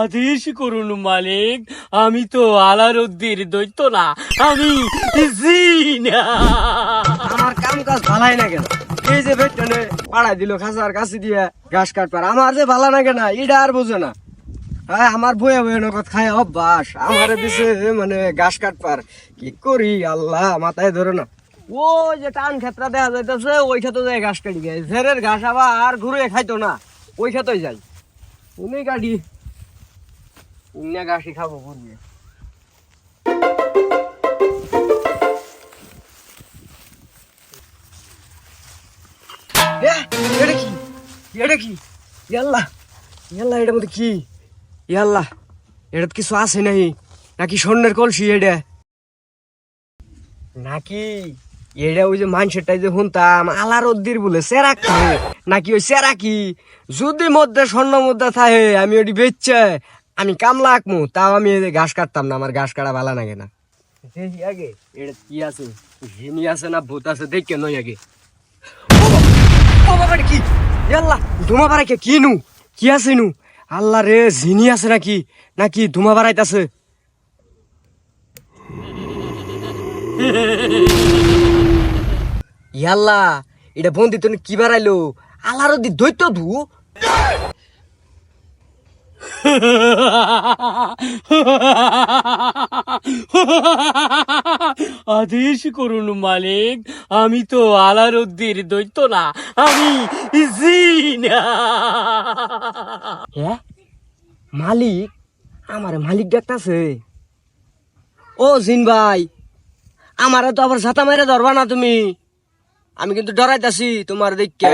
আদেশ করুন মালিক, আমি তো আলারুদ্দির দৈত্য না, আমি আমার কাম কাজ ভালাই না কেন? এই যে বেটনে পাড়াই দিল খাসার কাছে দিয়ে ঘাস কাটবার। আমার যে ভালো না কেন এটা আর বোঝে না। হ্যাঁ আমার বয়ে বয়ে নগদ খায় অভ্যাস। আমার দিছে মানে ঘাস কাটবার। কি করি আল্লাহ, মাথায় ধরে না ও যে টান ক্ষেত্রা দেখা যাইতেছে ওই ক্ষেত্রে যায় ঘাস কাটি গায়ে ঝেরের ঘাস আবার আর ঘুরে খাইতো না ওই যাই। উনি কাটি উনি ঘাসই খাব এটা কি? কি? কি? এটা কিছু আছে নাই নাকি স্বর্ণের কলসি এটা? নাকি? এটা ওই যে মানুষটাই যে শুনতাম আলার উদ্দির বলে খায় নাকি ওই সেরা কি যদি মধ্যে স্বর্ণ মুদ্রা থাকে, আমি ওটি বেচছে আমি কামলা আঁকমু, তাও আমি ঘাস কাটতাম না, আমার ঘাস কাটা ভালো লাগে না। দেখি আগে এটা কি আছে? হিনি আছে না ভূত আছে, দেখে নই আগে। কি? ইয়াল্লা, ধুমা বাড়াইকে কি নু? কি আছে নু? আল্লাহ রে, জিনি আছে নাকি? নাকি ধুমা বাড়াইতাছে? ইয়াল্লা এটা বন্দি তুমি কি বাড়াইলো আল্লাহর দি দৈত্য ধু। আদেশ করুন মালিক আমি তো আলারুদ্দির দৈত্য না আমি হ্যাঁ? মালিক আমার মালিক ডাকতাছে। ও জিন ভাই আমারে তো আবার ছাতা মেরে ধরবা না তুমি। আমি কিন্তু ডরাইতাছি তোমার দেখকে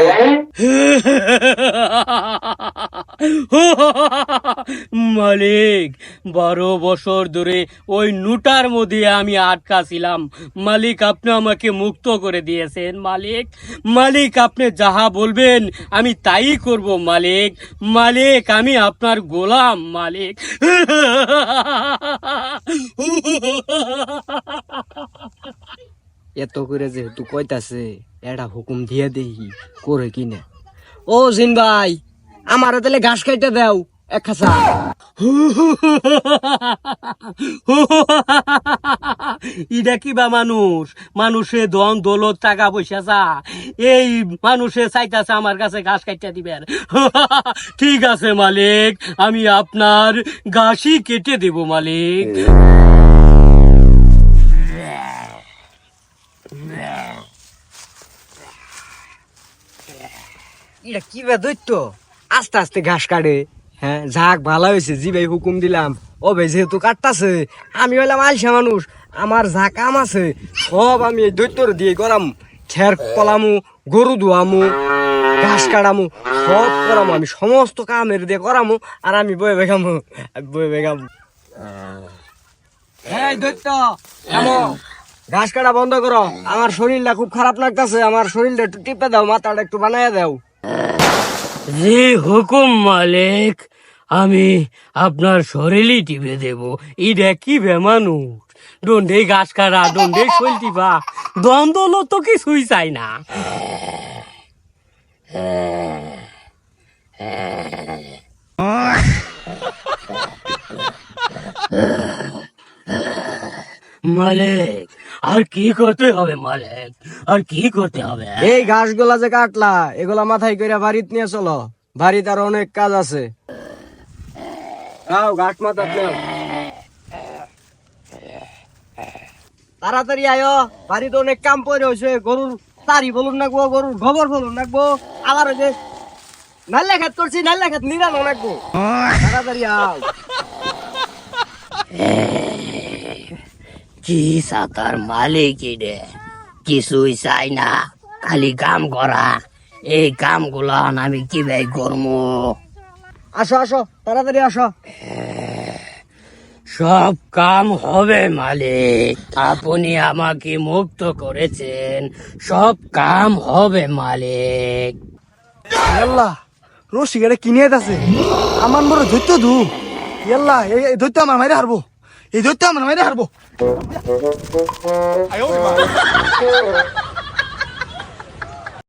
মালিক, বারো বছর ধরে ওই নুটার মধ্যে আমি আটকা ছিলাম। মালিক, আপনি আমাকে মুক্ত করে দিয়েছেন, মালিক। মালিক, আপনি যাহা বলবেন, আমি তাই করব, মালিক। মালিক, আমি আপনার গোলাম, মালিক। এত করে যেহেতু কইতাছে এটা হুকুম দিয়ে দেহি, করে কিনে ও জিন ভাই আমারও তাহলে ঘাস খাইতে দাও, এক খাসা। ইটা কি বা মানুষ? মানুষে ধন দৌলত, টাকা পয়সা চা। এই মানুষে চাইতাছে আমার কাছে ঘাস কাটিয়া দিবেন। ঠিক আছে মালিক, আমি আপনার ঘাসই কেটে দেব, মালিক। এটা কি বে দৈত্য? আস্তে আস্তে ঘাস কাটে। হ্যাঁ যাক ভালো হয়েছে জি ভাই হুকুম দিলাম। ও ভাই যেহেতু কাটতাছে আমি হইলাম আলসা মানুষ। আমার যা কাম আছে সব আমি এই দৈত্যর দিয়ে করাম। খের কলামু গরু ধোয়ামু ঘাস কাটামু সব করামু। আমি সমস্ত কামের দিয়ে করামু আর আমি বয়ে বেগামু বয়ে বেগামু। এই দৈত্য। ঘাস কাটা বন্ধ করো। আমার শরীরটা খুব খারাপ লাগতেছে। আমার শরীরটা একটু টিপে দাও, মাথাটা একটু বানাইয়া দাও। জি, হুকুম মালিক, আমি আপনার শরীরই টিপে দেব। ইটা কি বে মানুষ দণ্ডে গাছ কাটা দণ্ডে শৈল টিপা। দ্বন্দ্ব তো কিছুই চাই না। মালিক আর কি করতে হবে মালিক? আর কি করতে হবে এই ঘাসগুলা যে কাটলা এগুলা মাথায় করে বাড়িতে নিয়ে চলো। বাড়িতে আর অনেক কাজ আছে। আও ঘাট মাথা তাড়াতাড়ি আয়ো বাড়িতে অনেক কাম পড়ে হয়েছে গরুর তারি বলুন নাকবো গরুর গোবর বলুন নাকবো। আবার ওই যে নাল্লা খেত করছি নাল্লা খেত নিরানো নাকবো। তাড়াতাড়ি আও। কি সাতার মালিক রে কিছুই চাই না। খালি কাম করা। এই কামগুলা আমি কি ভাই করব? আসো আসো তাড়াতাড়ি আসো। সব কাম হবে মালিক। আপনি আমাকে মুক্ত করেছেন। সব কাম হবে মালিক। ইয়াল্লা রশি গাড়ি কিনে আছে আমার বড় দৈত্য ধু ইয়াল্লা এই দৈত্য আমার মাইরে হারবো। এই দৈত্য আমার মাইরে হারবো